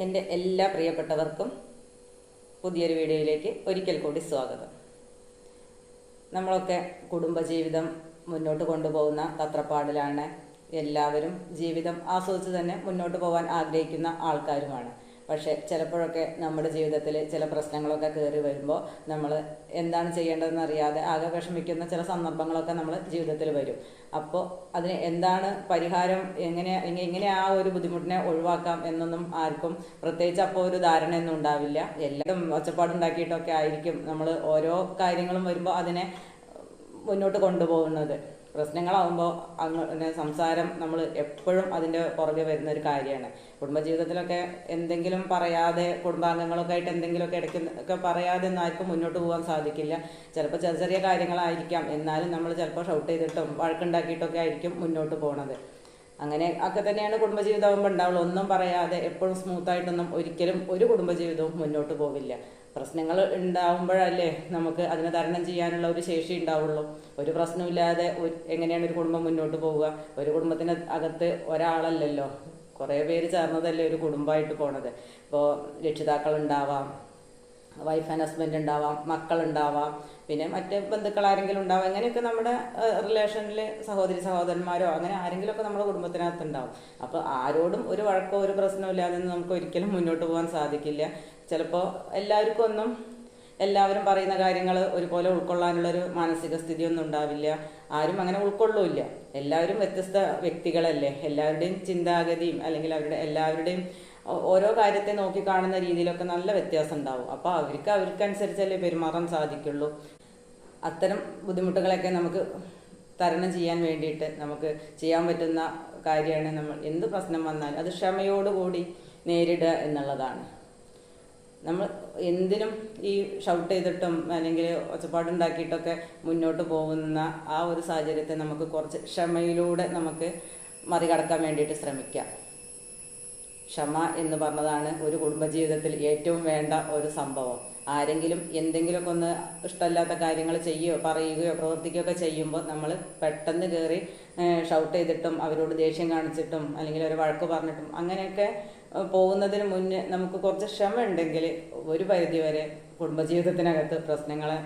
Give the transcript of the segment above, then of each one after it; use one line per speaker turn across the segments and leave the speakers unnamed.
എന്റെ എല്ലാ പ്രിയപ്പെട്ടവർക്കും പുതിയൊരു വീഡിയോയിലേക്ക് ഒരിക്കൽ കൂടി സ്വാഗതം. നമ്മളൊക്കെ കുടുംബജീവിതം മുന്നോട്ട് കൊണ്ടുപോകുന്ന തത്രപ്പാടിലാണ് എല്ലാവരും ജീവിതം ആസ്വദിച്ച് തന്നെ മുന്നോട്ട് പോകാൻ ആഗ്രഹിക്കുന്ന ആൾക്കാരുമാണ്. പക്ഷേ ചിലപ്പോഴൊക്കെ നമ്മുടെ ജീവിതത്തിൽ ചില പ്രശ്നങ്ങളൊക്കെ കയറി വരുമ്പോൾ നമ്മൾ എന്താണ് ചെയ്യേണ്ടതെന്ന് അറിയാതെ ആകെ വിഷമിക്കുന്ന ചില സന്ദർഭങ്ങളൊക്കെ നമ്മൾ ജീവിതത്തിൽ വരും. അപ്പോൾ അതിന് എന്താണ് പരിഹാരം എങ്ങനെ എങ്ങനെ ആ ഒരു ബുദ്ധിമുട്ടിനെ ഒഴിവാക്കാം എന്നൊന്നും ആർക്കും പ്രത്യേകിച്ച് അപ്പോൾ ഒരു ധാരണയൊന്നും ഉണ്ടാവില്ല. എല്ലാവരും ഒച്ചപ്പാടുണ്ടാക്കിയിട്ടൊക്കെ ആയിരിക്കും നമ്മൾ ഓരോ കാര്യങ്ങളും വരുമ്പോൾ അതിനെ മുന്നോട്ട് കൊണ്ടുപോകുന്നത്. പ്രശ്നങ്ങളാവുമ്പോൾ അങ്ങനെ സംസാരം നമ്മൾ എപ്പോഴും അതിന്റെ പുറകെ വരുന്ന ഒരു കാര്യമാണ്. കുടുംബജീവിതത്തിലൊക്കെ എന്തെങ്കിലും പറയാതെ കുടുംബാംഗങ്ങളൊക്കെ ആയിട്ട് എന്തെങ്കിലുമൊക്കെ ഇടയ്ക്ക് ഒക്കെ പറയാതെ ഒന്നും ആർക്കും മുന്നോട്ട് പോകാൻ സാധിക്കില്ല. ചിലപ്പോൾ ചെറിയ ചെറിയ കാര്യങ്ങളായിരിക്കാം. എന്നാലും നമ്മൾ ചിലപ്പോൾ ഷൗട്ട് ചെയ്തിട്ടും വഴക്കുണ്ടാക്കിയിട്ടൊക്കെ ആയിരിക്കും മുന്നോട്ട് പോണത്. അങ്ങനെ ഒക്കെ തന്നെയാണ് കുടുംബജീവിതം ആകുമ്പോൾ ഉണ്ടാവുള്ളൂ. ഒന്നും പറയാതെ എപ്പോഴും സ്മൂത്തായിട്ടൊന്നും ഒരിക്കലും ഒരു കുടുംബജീവിതവും മുന്നോട്ട് പോവില്ല. പ്രശ്നങ്ങൾ ഉണ്ടാവുമ്പോഴല്ലേ നമുക്ക് അതിനെ തരണം ചെയ്യാനുള്ള ഒരു ശേഷി ഉണ്ടാവുള്ളൂ. ഒരു പ്രശ്നമില്ലാതെ എങ്ങനെയാണ് ഒരു കുടുംബം മുന്നോട്ട് പോവുക? ഒരു കുടുംബത്തിന് അകത്ത് ഒരാളല്ലല്ലോ. കുറേ പേര് ചേർന്നതല്ലേ ഒരു കുടുംബമായിട്ട് പോണത്. ഇപ്പോൾ രക്ഷിതാക്കൾ ഉണ്ടാവാം വൈഫ് ആൻഡ് ഹസ്ബൻഡ് ഉണ്ടാവാം മക്കളുണ്ടാവാം പിന്നെ മറ്റ് ബന്ധുക്കൾ ആരെങ്കിലും ഉണ്ടാവും. അങ്ങനെയൊക്കെ നമ്മുടെ റിലേഷനിൽ സഹോദരി സഹോദരന്മാരോ അങ്ങനെ ആരെങ്കിലുമൊക്കെ നമ്മുടെ കുടുംബത്തിനകത്ത് ഉണ്ടാവും അപ്പോൾ ആരോടും ഒരു വഴക്കോ ഒരു പ്രശ്നമോ ഇല്ലാതെ നമുക്ക് ഒരിക്കലും മുന്നോട്ട് പോകാൻ സാധിക്കില്ല. ചിലപ്പോൾ എല്ലാവർക്കും ഒന്നും എല്ലാവരും പറയുന്ന കാര്യങ്ങൾ ഒരുപോലെ ഉൾക്കൊള്ളാനുള്ളൊരു മാനസിക സ്ഥിതിയൊന്നും ഉണ്ടാവില്ല. ആരും അങ്ങനെ ഉൾക്കൊള്ളൂല്ല. എല്ലാവരും വ്യത്യസ്ത വ്യക്തികളല്ലേ. എല്ലാവരുടെയും ചിന്താഗതിയും അല്ലെങ്കിൽ അവരുടെ എല്ലാവരുടെയും ഓരോ കാര്യത്തെ നോക്കി കാണുന്ന രീതിയിലൊക്കെ നല്ല വ്യത്യാസം ഉണ്ടാവും. അപ്പോൾ അവർക്ക് അവർക്കനുസരിച്ചല്ലേ പെരുമാറാൻ സാധിക്കുള്ളൂ. അത്തരം ബുദ്ധിമുട്ടുകളൊക്കെ നമുക്ക് തരണം ചെയ്യാൻ വേണ്ടിയിട്ട് നമുക്ക് ചെയ്യാൻ പറ്റുന്ന കാര്യമാണ് നമ്മൾ എന്ത് പ്രശ്നം വന്നാലും അത് ക്ഷമയോടുകൂടി നേരിടുക എന്നുള്ളതാണ്. നമ്മൾ എന്തിനും ഈ ഷൗട്ട് ചെയ്തിട്ടും അല്ലെങ്കിൽ ഒച്ചപ്പാടുണ്ടാക്കിയിട്ടൊക്കെ മുന്നോട്ട് പോകുന്ന ആ ഒരു സാഹചര്യത്തെ നമുക്ക് കുറച്ച് ക്ഷമയിലൂടെ നമുക്ക് മറികടക്കാൻ വേണ്ടിയിട്ട് ശ്രമിക്കാം. ക്ഷമ എന്ന് പറഞ്ഞതാണ് ഒരു കുടുംബജീവിതത്തിൽ ഏറ്റവും വേണ്ട ഒരു സംഭവം. ആരെങ്കിലും എന്തെങ്കിലുമൊക്കെ ഒന്ന് ഇഷ്ടമല്ലാത്ത കാര്യങ്ങൾ ചെയ്യുകയോ പറയുകയോ പ്രവർത്തിക്കുകയോ ഒക്കെ ചെയ്യുമ്പോൾ നമ്മൾ പെട്ടെന്ന് കയറി ഷൗട്ട് ചെയ്തിട്ടും അവരോട് ദേഷ്യം കാണിച്ചിട്ടും അല്ലെങ്കിൽ ഒരു വഴക്ക് പറഞ്ഞിട്ടും അങ്ങനെയൊക്കെ പോകുന്നതിന് മുന്നേ നമുക്ക് കുറച്ച് ക്ഷമ ഉണ്ടെങ്കിൽ ഒരു പരിധിവരെ കുടുംബജീവിതത്തിനകത്ത് പ്രശ്നങ്ങളെ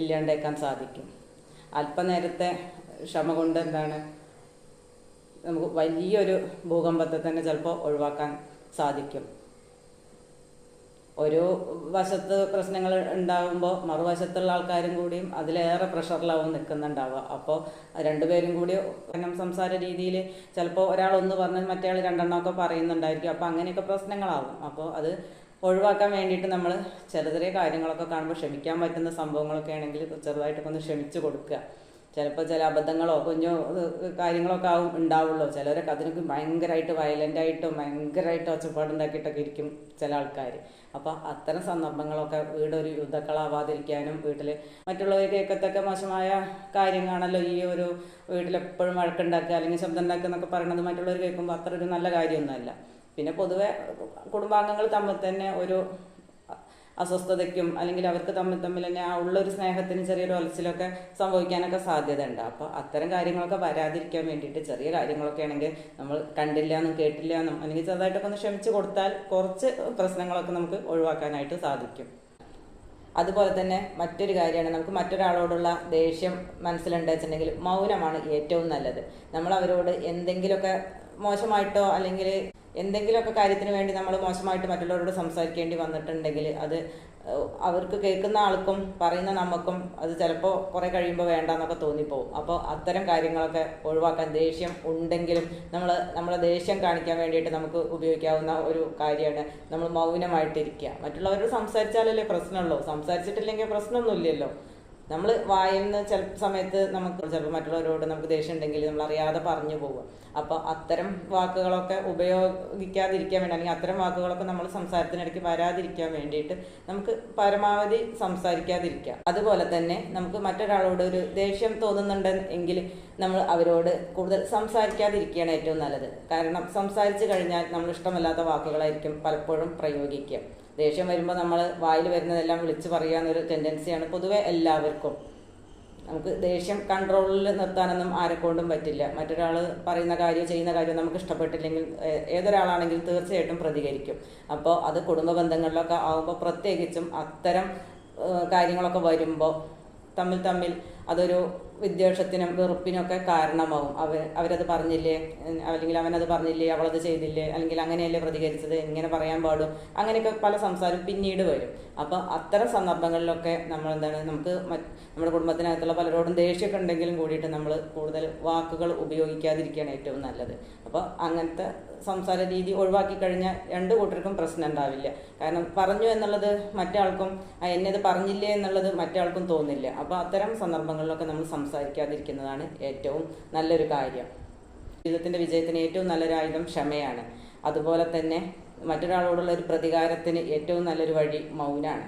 ഇല്ലാണ്ടേക്കാൻ സാധിക്കും. അല്പനേരത്തെ ക്ഷമ കൊണ്ട് എന്താണ് നമുക്ക് വലിയൊരു ഭൂകമ്പത്തെ തന്നെ ചിലപ്പോൾ ഒഴിവാക്കാൻ സാധിക്കും. ഒരു വശത്ത് പ്രശ്നങ്ങൾ ഉണ്ടാകുമ്പോൾ മറുവശത്തുള്ള ആൾക്കാരും കൂടിയും അതിലേറെ പ്രഷറിലാവും നിൽക്കുന്നുണ്ടാവുക. അപ്പോൾ രണ്ടുപേരും കൂടി സംസാര രീതിയിൽ ചിലപ്പോൾ ഒരാൾ ഒന്ന് പറഞ്ഞാൽ മറ്റേ ആൾ രണ്ടെണ്ണമൊക്കെ പറയുന്നുണ്ടായിരിക്കും. അപ്പോൾ അങ്ങനെയൊക്കെ പ്രശ്നങ്ങളാവും. അപ്പോൾ അത് ഒഴിവാക്കാൻ വേണ്ടിയിട്ട് നമ്മൾ ചെറിയ ചെറിയ കാര്യങ്ങളൊക്കെ കാണുമ്പോൾ ക്ഷമിക്കാൻ പറ്റുന്ന സംഭവങ്ങളൊക്കെ ആണെങ്കിൽ ചെറുതായിട്ടൊക്കെ ഒന്ന് ക്ഷമിച്ചു കൊടുക്കുക. ചിലപ്പോൾ ചില അബദ്ധങ്ങളോ കുഞ്ഞോ കാര്യങ്ങളൊക്കെ ആവും ഉണ്ടാവുള്ളൂ. ചിലരൊക്കെ അതിനൊക്കെ ഭയങ്കരമായിട്ട് വയലന്റ് ആയിട്ടും ഭയങ്കരമായിട്ട് ഒച്ചപ്പാടുണ്ടാക്കിയിട്ടൊക്കെ ഇരിക്കും ചില ആൾക്കാർ അപ്പോൾ അത്തരം സന്ദർഭങ്ങളൊക്കെ വീടൊരു യുദ്ധക്കളാവാതിരിക്കാനും വീട്ടിൽ മറ്റുള്ളവർ കേൾക്കത്തൊക്കെ മോശമായ കാര്യങ്ങളാണല്ലോ ഈ ഒരു വീട്ടിലെപ്പോഴും വഴക്കുണ്ടാക്കുക അല്ലെങ്കിൽ ശബ്ദം ഉണ്ടാക്കുക എന്നൊക്കെ പറയണത് മറ്റുള്ളവർ കേൾക്കുമ്പോൾ അത്ര ഒരു നല്ല കാര്യമൊന്നുമല്ല. പിന്നെ പൊതുവെ കുടുംബാംഗങ്ങൾ തമ്മിൽ തന്നെ ഒരു അസ്വസ്ഥതയ്ക്കും അല്ലെങ്കിൽ അവർക്ക് തമ്മിൽ തമ്മിൽ തന്നെ ആ ഉള്ളൊരു സ്നേഹത്തിന് ചെറിയൊരു ഒലച്ചിലൊക്കെ സംഭവിക്കാനൊക്കെ സാധ്യത ഉണ്ട് അപ്പോൾ അത്തരം കാര്യങ്ങളൊക്കെ വരാതിരിക്കാൻ വേണ്ടിയിട്ട് ചെറിയ കാര്യങ്ങളൊക്കെ ആണെങ്കിൽ നമ്മൾ കണ്ടില്ല എന്നും കേട്ടില്ല എന്നും അല്ലെങ്കിൽ ചെറുതായിട്ടൊക്കെ ഒന്ന് ക്ഷമിച്ച് കൊടുത്താൽ കുറച്ച് പ്രശ്നങ്ങളൊക്കെ നമുക്ക് ഒഴിവാക്കാനായിട്ട് സാധിക്കും. അതുപോലെ തന്നെ മറ്റൊരു കാര്യമാണ് നമുക്ക് മറ്റൊരാളോടുള്ള ദേഷ്യം മനസ്സിലുണ്ടെന്നുണ്ടെങ്കിൽ മൗനമാണ് ഏറ്റവും നല്ലത്. നമ്മൾ അവരോട് എന്തെങ്കിലുമൊക്കെ മോശമായിട്ടോ അല്ലെങ്കിൽ എന്തെങ്കിലുമൊക്കെ കാര്യത്തിന് വേണ്ടി നമ്മൾ മോശമായിട്ട് മറ്റുള്ളവരോട് സംസാരിക്കേണ്ടി വന്നിട്ടുണ്ടെങ്കിൽ അത് അവർക്ക് കേൾക്കുന്ന ആൾക്കും പറയുന്ന നമുക്കും അത് ചിലപ്പോൾ കുറേ കഴിയുമ്പോൾ വേണ്ടെന്നൊക്കെ തോന്നിപ്പോവും. അപ്പോൾ അത്തരം കാര്യങ്ങളൊക്കെ ഒഴിവാക്കാൻ ദേഷ്യം ഉണ്ടെങ്കിലും നമ്മൾ നമ്മളെ ദേഷ്യം കാണിക്കാൻ വേണ്ടിയിട്ട് നമുക്ക് ഉപയോഗിക്കാവുന്ന ഒരു കാര്യമാണ് നമ്മൾ മൗനമായിട്ടിരിക്കുക. മറ്റുള്ളവരോട് സംസാരിച്ചാലല്ലേ പ്രശ്നമുള്ളൂ. സംസാരിച്ചിട്ടില്ലെങ്കിൽ പ്രശ്നമൊന്നുമില്ലല്ലോ. നമ്മൾ വായുന്ന ചില സമയത്ത് നമുക്ക് ചിലപ്പോൾ മറ്റുള്ളവരോട് നമുക്ക് ദേഷ്യം ഉണ്ടെങ്കിൽ നമ്മൾ അറിയാതെ പറഞ്ഞു പോകും അപ്പോൾ അത്തരം വാക്കുകളൊക്കെ ഉപയോഗിക്കാതിരിക്കാൻ വേണ്ടി അല്ലെങ്കിൽ അത്തരം വാക്കുകളൊക്കെ നമ്മൾ സംസാരത്തിനിടയ്ക്ക് വരാതിരിക്കാൻ വേണ്ടിയിട്ട് നമുക്ക് പരമാവധി സംസാരിക്കാതിരിക്കാം. അതുപോലെ തന്നെ നമുക്ക് മറ്റൊരാളോട് ഒരു ദേഷ്യം തോന്നുന്നുണ്ട് എങ്കിൽ നമ്മൾ അവരോട് കൂടുതൽ സംസാരിക്കാതിരിക്കുകയാണ് ഏറ്റവും നല്ലത്. കാരണം സംസാരിച്ചു കഴിഞ്ഞാൽ നമ്മൾ ഇഷ്ടമല്ലാത്ത വാക്കുകളായിരിക്കും പലപ്പോഴും പ്രയോഗിക്കുക. ദേഷ്യം വരുമ്പോൾ നമ്മൾ വായിൽ വരുന്നതെല്ലാം വിളിച്ച് പറയാനൊരു ടെൻഡൻസിയാണ് പൊതുവെ എല്ലാവർക്കും. നമുക്ക് ദേഷ്യം കൺട്രോളിൽ നിർത്താനൊന്നും ആരെക്കൊണ്ടും പറ്റില്ല. മറ്റൊരാൾ പറയുന്ന കാര്യം ചെയ്യുന്ന കാര്യം നമുക്ക് ഇഷ്ടപ്പെട്ടില്ലെങ്കിൽ ഏതൊരാളാണെങ്കിലും തീർച്ചയായിട്ടും പ്രതികരിക്കും. അപ്പോൾ അത് കുടുംബ ബന്ധങ്ങളിലൊക്കെ ആകുമ്പോൾ പ്രത്യേകിച്ചും അത്തരം കാര്യങ്ങളൊക്കെ വരുമ്പോൾ തമ്മിൽ തമ്മിൽ അതൊരു വിദ്വേഷത്തിനും വെറുപ്പിനൊക്കെ കാരണമാവും. അവർ അവരത് പറഞ്ഞില്ലേ? അല്ലെങ്കിൽ അവനത് പറഞ്ഞില്ലേ? അവളത് ചെയ്തില്ലേ? അല്ലെങ്കിൽ അങ്ങനെയല്ലേ പ്രതികരിച്ചത്? ഇങ്ങനെ പറയാൻ പാടും. അങ്ങനെയൊക്കെ പല സംസാരം പിന്നീട് വരും. അപ്പോൾ അത്തരം സന്ദർഭങ്ങളിലൊക്കെ നമ്മൾ എന്താണ് നമുക്ക് നമ്മുടെ കുടുംബത്തിനകത്തുള്ള പലരോടും ദേഷ്യമൊക്കെ ഉണ്ടെങ്കിലും കൂടിയിട്ട് നമ്മൾ കൂടുതൽ വാക്കുകൾ ഉപയോഗിക്കാതിരിക്കുകയാണ് ഏറ്റവും നല്ലത്. അപ്പോൾ അങ്ങനത്തെ സംസാര രീതി ഒഴിവാക്കി കഴിഞ്ഞാൽ രണ്ട് കൂട്ടർക്കും പ്രശ്നം ഉണ്ടാവില്ല. കാരണം പറഞ്ഞു എന്നുള്ളത് മറ്റേ ആൾക്കും എന്നെ അത് പറഞ്ഞില്ലേ എന്നുള്ളത് മറ്റേ ആൾക്കും തോന്നില്ല. അപ്പോൾ അത്തരം സന്ദർഭങ്ങളിലൊക്കെ നമ്മൾ സംസാരിക്കാതിരിക്കുന്നതാണ് ഏറ്റവും നല്ലൊരു കാര്യം. ജീവിതത്തിന്റെ വിജയത്തിന് ഏറ്റവും നല്ലൊരു ആയുധം ക്ഷമയാണ്. അതുപോലെ തന്നെ മറ്റൊരാളോടുള്ള ഒരു പ്രതികാരത്തിന് ഏറ്റവും നല്ലൊരു വഴി മൗനാണ്.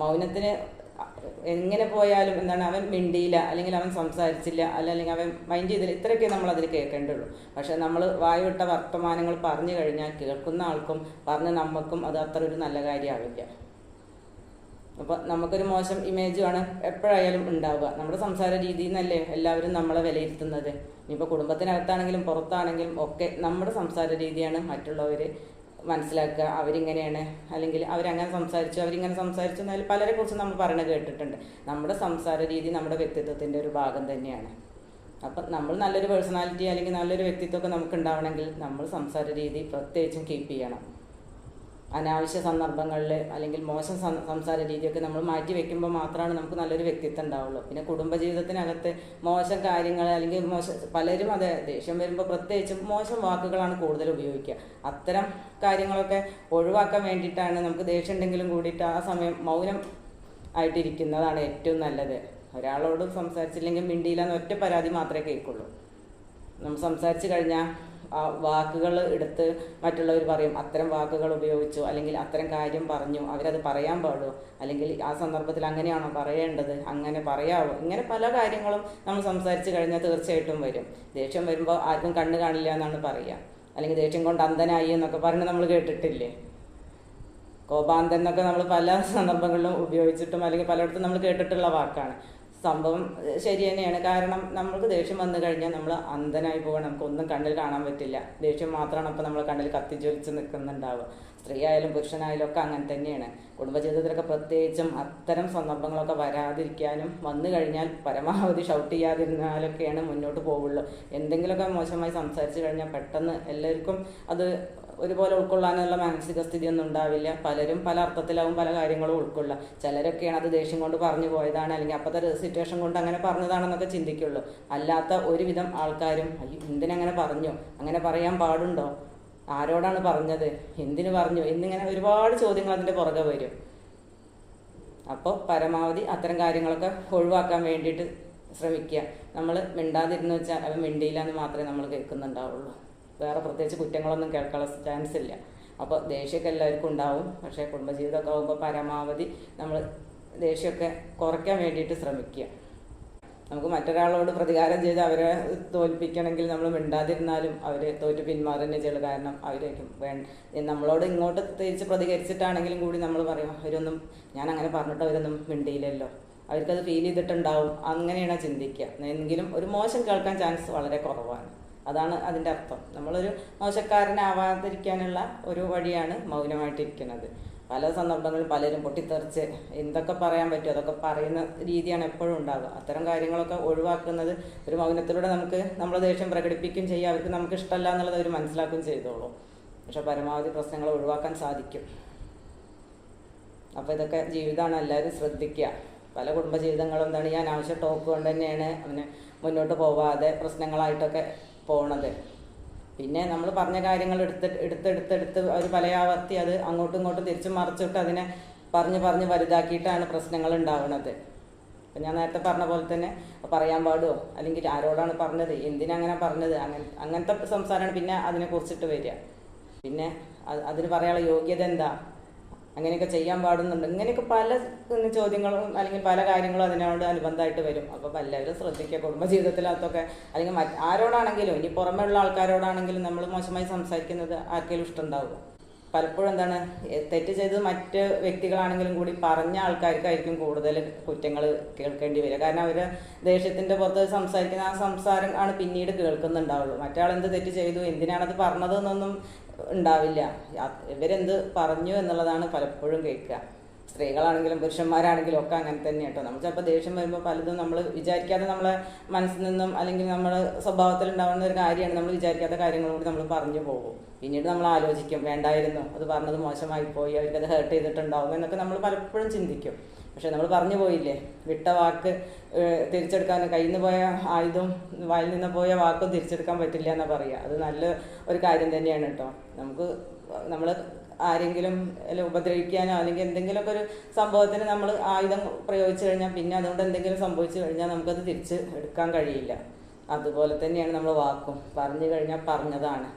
മൗനത്തിന് എങ്ങനെ പോയാലും എന്താണ് അവൻ മിണ്ടിയില്ല അല്ലെങ്കിൽ അവൻ സംസാരിച്ചില്ല അല്ലെങ്കിൽ അവൻ മൈൻഡ് ചെയ്തില്ല ഇത്രയൊക്കെ നമ്മൾ അതിൽ കേൾക്കേണ്ടുള്ളൂ പക്ഷെ നമ്മൾ വായുവിട്ട വർത്തമാനങ്ങൾ പറഞ്ഞു കഴിഞ്ഞാൽ കേൾക്കുന്ന ആൾക്കും പറഞ്ഞ നമുക്കും അത് അത്ര ഒരു നല്ല കാര്യമാവില്ല. അപ്പോൾ നമുക്കൊരു മോശം ഇമേജുമാണ് എപ്പോഴായാലും ഉണ്ടാവുക. നമ്മുടെ സംസാര രീതിയിൽ നിന്നല്ലേ എല്ലാവരും നമ്മളെ വിലയിരുത്തുന്നത്. ഇനിയിപ്പോൾ കുടുംബത്തിനകത്താണെങ്കിലും പുറത്താണെങ്കിലും ഒക്കെ നമ്മുടെ സംസാര രീതിയാണ് മറ്റുള്ളവർ മനസ്സിലാക്കുക. അവരിങ്ങനെയാണ്. അല്ലെങ്കിൽ അവരങ്ങനെ സംസാരിച്ചു അവരിങ്ങനെ സംസാരിച്ചു എന്നാൽ പലരെ കുറിച്ച് നമ്മൾ പറയുന്നത് കേട്ടിട്ടുണ്ട്. നമ്മുടെ സംസാര രീതി നമ്മുടെ വ്യക്തിത്വത്തിന്റെ ഒരു ഭാഗം തന്നെയാണ്. അപ്പം നമ്മൾ നല്ലൊരു പേഴ്സണാലിറ്റി അല്ലെങ്കിൽ നല്ലൊരു വ്യക്തിത്വമൊക്കെ നമുക്ക് ഉണ്ടാവണമെങ്കിൽ നമ്മൾ സംസാര രീതി പ്രത്യേകിച്ചും കീപ്പ് ചെയ്യണം. അനാവശ്യ സന്ദർഭങ്ങളിൽ അല്ലെങ്കിൽ മോശം സംസാര രീതിയൊക്കെ നമ്മൾ മാറ്റി വെക്കുമ്പോൾ മാത്രമാണ് നമുക്ക് നല്ലൊരു വ്യക്തിത്വം ഉണ്ടാവുള്ളൂ. പിന്നെ കുടുംബജീവിതത്തിനകത്ത് മോശം കാര്യങ്ങൾ അല്ലെങ്കിൽ മോശം പലരും അതെ ദേഷ്യം വരുമ്പോൾ പ്രത്യേകിച്ചും മോശം വാക്കുകളാണ് കൂടുതൽ ഉപയോഗിക്കുക. അത്തരം കാര്യങ്ങളൊക്കെ ഒഴിവാക്കാൻ വേണ്ടിയിട്ടാണ് നമുക്ക് ദേഷ്യം ഉണ്ടെങ്കിലും കൂടിയിട്ട് ആ സമയം മൗനം ആയിട്ടിരിക്കുന്നതാണ് ഏറ്റവും നല്ലത്. ഒരാളോട് സംസാരിച്ചില്ലെങ്കിൽ മിണ്ടിയില്ല എന്ന് ഒറ്റ പരാതി മാത്രമേ കേൾക്കുള്ളൂ. നമ്മൾ സംസാരിച്ചു കഴിഞ്ഞാൽ വാക്കുകൾ എടുത്ത് മറ്റുള്ളവർ പറയും അത്തരം വാക്കുകൾ ഉപയോഗിച്ചു അല്ലെങ്കിൽ അത്തരം കാര്യം പറഞ്ഞു അവരത് പറയാൻ പാടുമോ അല്ലെങ്കിൽ ആ സന്ദർഭത്തിൽ അങ്ങനെയാണോ പറയേണ്ടത്? അങ്ങനെ പറയാവോ? ഇങ്ങനെ പല കാര്യങ്ങളും നമ്മൾ സംസാരിച്ച് കഴിഞ്ഞാൽ തീർച്ചയായിട്ടും വരും. ദേഷ്യം വരുമ്പോൾ ആർക്കും കണ്ണ് കാണില്ല എന്നാണ് പറയുക. അല്ലെങ്കിൽ ദേഷ്യം കൊണ്ട് അന്ധനായി എന്നൊക്കെ പറഞ്ഞ് നമ്മൾ കേട്ടിട്ടില്ലേ? കോപാന്തൻ എന്നൊക്കെ നമ്മൾ പല സന്ദർഭങ്ങളിലും ഉപയോഗിച്ചിട്ടും അല്ലെങ്കിൽ പലയിടത്തും നമ്മൾ കേട്ടിട്ടുള്ള വാക്കാണ്. സംഭവം ശരി തന്നെയാണ്. കാരണം നമ്മൾക്ക് ദേഷ്യം വന്നു കഴിഞ്ഞാൽ നമ്മൾ അന്ധനായി പോകണം. നമുക്കൊന്നും കണ്ണിൽ കാണാൻ പറ്റില്ല. ദേഷ്യം മാത്രമാണ് അപ്പോൾ നമ്മൾ കണ്ണിൽ കത്തിജ്വലിച്ച് നിൽക്കുന്നുണ്ടാവുക. സ്ത്രീ ആയാലും പുരുഷനായാലും ഒക്കെ അങ്ങനെ തന്നെയാണ്. കുടുംബജീവിതത്തിലൊക്കെ പ്രത്യേകിച്ചും അത്തരം സന്ദർഭങ്ങളൊക്കെ വരാതിരിക്കാനും വന്നു കഴിഞ്ഞാൽ പരമാവധി ഷൗട്ട് ചെയ്യാതിരുന്നാലൊക്കെയാണ് മുന്നോട്ട് പോവുള്ളൂ. എന്തെങ്കിലുമൊക്കെ മോശമായി സംസാരിച്ചു കഴിഞ്ഞാൽ പെട്ടെന്ന് എല്ലാവർക്കും അത് ഒരുപോലെ ഉൾക്കൊള്ളാനുള്ള മാനസിക സ്ഥിതിയൊന്നും ഉണ്ടാവില്ല. പലരും പല അർത്ഥത്തിലാവും പല കാര്യങ്ങളും ഉൾക്കൊള്ളുക. ചിലരൊക്കെയാണ് അത് ദേഷ്യം കൊണ്ട് പറഞ്ഞു പോയതാണ്. അല്ലെങ്കിൽ അപ്പോഴത്തെ സിറ്റുവേഷൻ കൊണ്ട് അങ്ങനെ പറഞ്ഞതാണെന്നൊക്കെ ചിന്തിക്കുള്ളൂ. അല്ലാത്ത ഒരുവിധം ആൾക്കാരും എന്തിനങ്ങനെ പറഞ്ഞു? അങ്ങനെ പറയാൻ പാടുണ്ടോ? ആരോടാണ് പറഞ്ഞത്? എന്തിനു പറഞ്ഞു? എന്നിങ്ങനെ ഒരുപാട് ചോദ്യങ്ങൾ അതിന്റെ പുറകെ വരും. അപ്പോൾ പരമാവധി അത്തരം കാര്യങ്ങളൊക്കെ ഒഴിവാക്കാൻ വേണ്ടിയിട്ട് ശ്രമിക്കുക. നമ്മൾ മിണ്ടാതിരുന്ന് വെച്ചാൽ അവൻ മിണ്ടിയില്ല എന്ന് മാത്രമേ നമ്മൾ കേൾക്കുന്നുണ്ടാവുള്ളൂ. വേറെ പ്രത്യേകിച്ച് കുറ്റങ്ങളൊന്നും കേൾക്കാനുള്ള ചാൻസ് ഇല്ല. അപ്പോൾ ദേഷ്യമൊക്കെ എല്ലാവർക്കും ഉണ്ടാവും. പക്ഷേ കുടുംബജീവിതമൊക്കെ ആകുമ്പോൾ പരമാവധി നമ്മൾ ദേഷ്യമൊക്കെ കുറയ്ക്കാൻ വേണ്ടിയിട്ട് ശ്രമിക്കുക. നമുക്ക് മറ്റൊരാളോട് പ്രതികാരം ചെയ്ത് അവരെ തോൽപ്പിക്കണമെങ്കിൽ നമ്മൾ മിണ്ടാതിരുന്നാലും അവർ തോറ്റ് പിന്മാറുന്നേ ചെയ്യുള്ളൂ കാരണം അവരേക്കും വേണ്ട. നമ്മളോട് ഇങ്ങോട്ട് തിരിച്ച് പ്രതികരിച്ചിട്ടാണെങ്കിലും കൂടി നമ്മൾ പറയും അവരൊന്നും ഞാൻ അങ്ങനെ പറഞ്ഞിട്ട് അവരൊന്നും മിണ്ടിയില്ലല്ലോ. അവർക്കത് ഫീൽ ചെയ്തിട്ടുണ്ടാവും. അങ്ങനെയാണ് ചിന്തിക്കുക. എങ്കിലും ഒരു മോശം കേൾക്കാൻ ചാൻസ് വളരെ കുറവാണ്. അതാണ് അതിന്റെ അർത്ഥം. നമ്മളൊരു മോശക്കാരനാവാതിരിക്കാനുള്ള ഒരു വഴിയാണ് മൗനമായിട്ടിരിക്കുന്നത്. പല സന്ദർഭങ്ങളിൽ പലരും പൊട്ടിത്തെറിച്ച് എന്തൊക്കെ പറയാൻ പറ്റുമോ അതൊക്കെ പറയുന്ന രീതിയാണ് എപ്പോഴും ഉണ്ടാകുക അത്തരം കാര്യങ്ങളൊക്കെ ഒഴിവാക്കുന്നത് ഒരു മൗനത്തിലൂടെ നമുക്ക് നമ്മളെ ദേഷ്യം പ്രകടിപ്പിക്കുകയും ചെയ്യാം. അവർക്ക് നമുക്ക് ഇഷ്ടമല്ല എന്നുള്ളത് അവർ മനസ്സിലാക്കുകയും ചെയ്തോളൂ. പക്ഷെ പരമാവധി പ്രശ്നങ്ങൾ ഒഴിവാക്കാൻ സാധിക്കും. അപ്പോൾ ഇതൊക്കെ ജീവിതമാണ് എല്ലാവരും ശ്രദ്ധിക്കുക. പല കുടുംബജീവിതങ്ങളും എന്താണ് ഈ അനാവശ്യ ടോക്ക് കൊണ്ട് തന്നെയാണ് അവന് മുന്നോട്ട് പോവാതെ പ്രശ്നങ്ങളായിട്ടൊക്കെ പോണത്. പിന്നെ നമ്മൾ പറഞ്ഞ കാര്യങ്ങൾ എടുത്ത് എടുത്തെടുത്തെടുത്ത് അവർ പലയാവർത്തി അത് അങ്ങോട്ടും ഇങ്ങോട്ടും തിരിച്ചും മറിച്ചിട്ട് അതിനെ പറഞ്ഞ് പറഞ്ഞ് വലുതാക്കിയിട്ടാണ് പ്രശ്നങ്ങൾ ഉണ്ടാവുന്നത് അപ്പം ഞാൻ നേരത്തെ പറഞ്ഞ പോലെ തന്നെ പറയാൻ പാടുമോ അല്ലെങ്കിൽ ആരോടാണ് പറഞ്ഞത്? എന്തിനങ്ങനെ പറഞ്ഞത്? അങ്ങനെ അങ്ങനത്തെ സംസാരമാണ് പിന്നെ അതിനെ കുറിച്ചിട്ട് വരിക. പിന്നെ അത് അതിന് പറയാനുള്ള യോഗ്യത എന്താ? അങ്ങനെയൊക്കെ ചെയ്യാൻ പാടുന്നുണ്ട്. ഇങ്ങനെയൊക്കെ പല ചോദ്യങ്ങളും അല്ലെങ്കിൽ പല കാര്യങ്ങളും അതിനോട് അനുബന്ധമായിട്ട് വരും. അപ്പോൾ എല്ലാവരും ശ്രദ്ധിക്കുക. കുടുംബജീവിതത്തിനകത്തൊക്കെ അല്ലെങ്കിൽ ആരോടാണെങ്കിലും ഇനി പുറമേ ഉള്ള ആൾക്കാരോടാണെങ്കിലും നമ്മൾ മോശമായി സംസാരിക്കുന്നത് ആർക്കെങ്കിലും ഇഷ്ടമുണ്ടാവുക പലപ്പോഴും എന്താണ് തെറ്റ് ചെയ്തത് മറ്റ് വ്യക്തികളാണെങ്കിലും കൂടി പറഞ്ഞ ആൾക്കാർക്കായിരിക്കും കൂടുതൽ കുറ്റങ്ങൾ കേൾക്കേണ്ടി വരിക. കാരണം അവർ ദേഷ്യത്തിന്റെ പുറത്ത് സംസാരിക്കുന്ന ആ സംസാരം ആണ് പിന്നീട് കേൾക്കുന്നുണ്ടാവുള്ളൂ. മറ്റാൾ എന്ത് തെറ്റ് ചെയ്തു എന്തിനാണത് പറഞ്ഞതെന്നൊന്നും ഉണ്ടാവില്ല. ഇവരെന്ത് പറഞ്ഞു എന്നുള്ളതാണ് പലപ്പോഴും കേൾക്കുക. സ്ത്രീകളാണെങ്കിലും പുരുഷന്മാരാണെങ്കിലും ഒക്കെ അങ്ങനെ തന്നെ കേട്ടോ. നമ്മൾ ചിലപ്പോൾ ദേഷ്യം വരുമ്പോൾ പലതും നമ്മൾ വിചാരിക്കാതെ നമ്മളെ മനസ്സിൽ നിന്നും അല്ലെങ്കിൽ നമ്മുടെ സ്വഭാവത്തിൽ ഉണ്ടാവുന്ന ഒരു കാര്യമാണ് നമ്മൾ വിചാരിക്കാത്ത കാര്യങ്ങളും കൂടി നമ്മൾ പറഞ്ഞു പോകും. പിന്നീട് നമ്മൾ ആലോചിക്കും വേണ്ടായിരുന്നു അത് പറഞ്ഞത് മോശമായി പോയി അവർക്കത് ഹേർട്ട് ചെയ്തിട്ടുണ്ടാവും എന്നൊക്കെ നമ്മൾ പലപ്പോഴും ചിന്തിക്കും. പക്ഷെ നമ്മൾ പറഞ്ഞു പോയില്ലേ വിട്ട വാക്ക് തിരിച്ചെടുക്കാൻ കയ്യിൽ നിന്ന് പോയ ആയുധം വായിൽ നിന്ന് പോയ വാക്കും തിരിച്ചെടുക്കാൻ പറ്റില്ല എന്നാ പറയുക അത് നല്ല ഒരു കാര്യം തന്നെയാണ് കേട്ടോ. നമുക്ക് നമ്മൾ ആരെങ്കിലും അല്ല ഉപദ്രവിക്കാനോ അല്ലെങ്കിൽ എന്തെങ്കിലുമൊക്കെ ഒരു സംഭവത്തിന് നമ്മൾ ആയുധം പ്രയോഗിച്ചു കഴിഞ്ഞാൽ പിന്നെ അതുകൊണ്ട് എന്തെങ്കിലും സംഭവിച്ചു കഴിഞ്ഞാൽ നമുക്കത് തിരിച്ച് എടുക്കാൻ കഴിയില്ല. അതുപോലെ തന്നെയാണ് നമ്മൾ വാക്കും. പറഞ്ഞു കഴിഞ്ഞാൽ പറഞ്ഞതാണ്.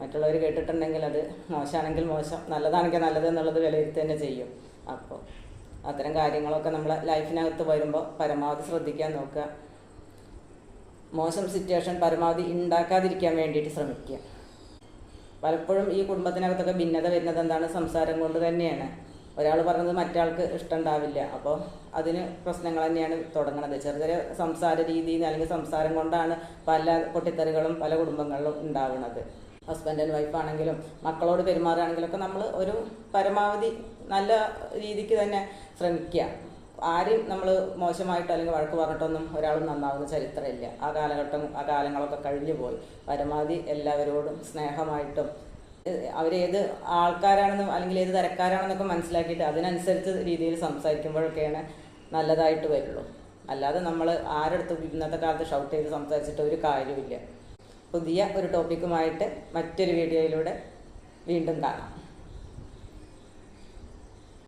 മറ്റുള്ളവർ കേട്ടിട്ടുണ്ടെങ്കിൽ അത് മോശമാണെങ്കിൽ മോശം. നല്ലതാണെങ്കിൽ നല്ലത് എന്നുള്ളത് വിലയിരുത്തി തന്നെ ചെയ്യും. അപ്പോൾ അത്തരം കാര്യങ്ങളൊക്കെ നമ്മളെ ലൈഫിനകത്ത് വരുമ്പോൾ പരമാവധി ശ്രദ്ധിക്കാൻ നോക്കുക. മോശം സിറ്റുവേഷൻ പരമാവധി ഉണ്ടാക്കാതിരിക്കാൻ വേണ്ടിയിട്ട് ശ്രമിക്കുക. പലപ്പോഴും ഈ കുടുംബത്തിനകത്തൊക്കെ ഭിന്നത വരുന്നത് എന്താണ്? സംസാരം കൊണ്ട് തന്നെയാണ്. ഒരാൾ പറഞ്ഞത് മറ്റാൾക്ക് ഇഷ്ടമുണ്ടാവില്ല അപ്പോൾ അതിന് പ്രശ്നങ്ങൾ തന്നെയാണ് തുടങ്ങുന്നത് ചെറിയ ചെറിയ സംസാര രീതിയിൽ അല്ലെങ്കിൽ സംസാരം കൊണ്ടാണ് പല പൊട്ടിത്തെറികളും പല കുടുംബങ്ങളിലും ഉണ്ടാവുന്നത് ഹസ്ബൻഡ് ആൻഡ് വൈഫ് ആണെങ്കിലും മക്കളോട് പെരുമാറുകയാണെങ്കിലും ഒക്കെ നമ്മൾ ഒരു പരമാവധി നല്ല രീതിക്ക് തന്നെ ശ്രമിക്കുക. ആരും നമ്മൾ മോശമായിട്ട് അല്ലെങ്കിൽ വഴക്ക് പറഞ്ഞിട്ടൊന്നും ഒരാളും നന്നാവുന്ന ചരിത്രമില്ല. ആ കാലഘട്ടം ആ കാലങ്ങളൊക്കെ കഴിഞ്ഞു പോയി. പരമാവധി എല്ലാവരോടും സ്നേഹമായിട്ടും അവരേത് ആൾക്കാരാണെന്നും അല്ലെങ്കിൽ ഏത് തരക്കാരാണെന്നൊക്കെ മനസ്സിലാക്കിയിട്ട് അതിനനുസരിച്ച് രീതിയിൽ സംസാരിക്കുമ്പോഴൊക്കെയാണ് നല്ലതായിട്ട് വരുള്ളൂ. അല്ലാതെ നമ്മൾ ആരെടുത്ത് ഇന്നത്തെ കാലത്ത് ഷൗട്ട് ചെയ്ത് സംസാരിച്ചിട്ട് ഒരു കാര്യമില്ല പുതിയ ഒരു ടോപ്പിക്കുമായിട്ട് മറ്റൊരു വീഡിയോയിലൂടെ വീണ്ടും കാണാം.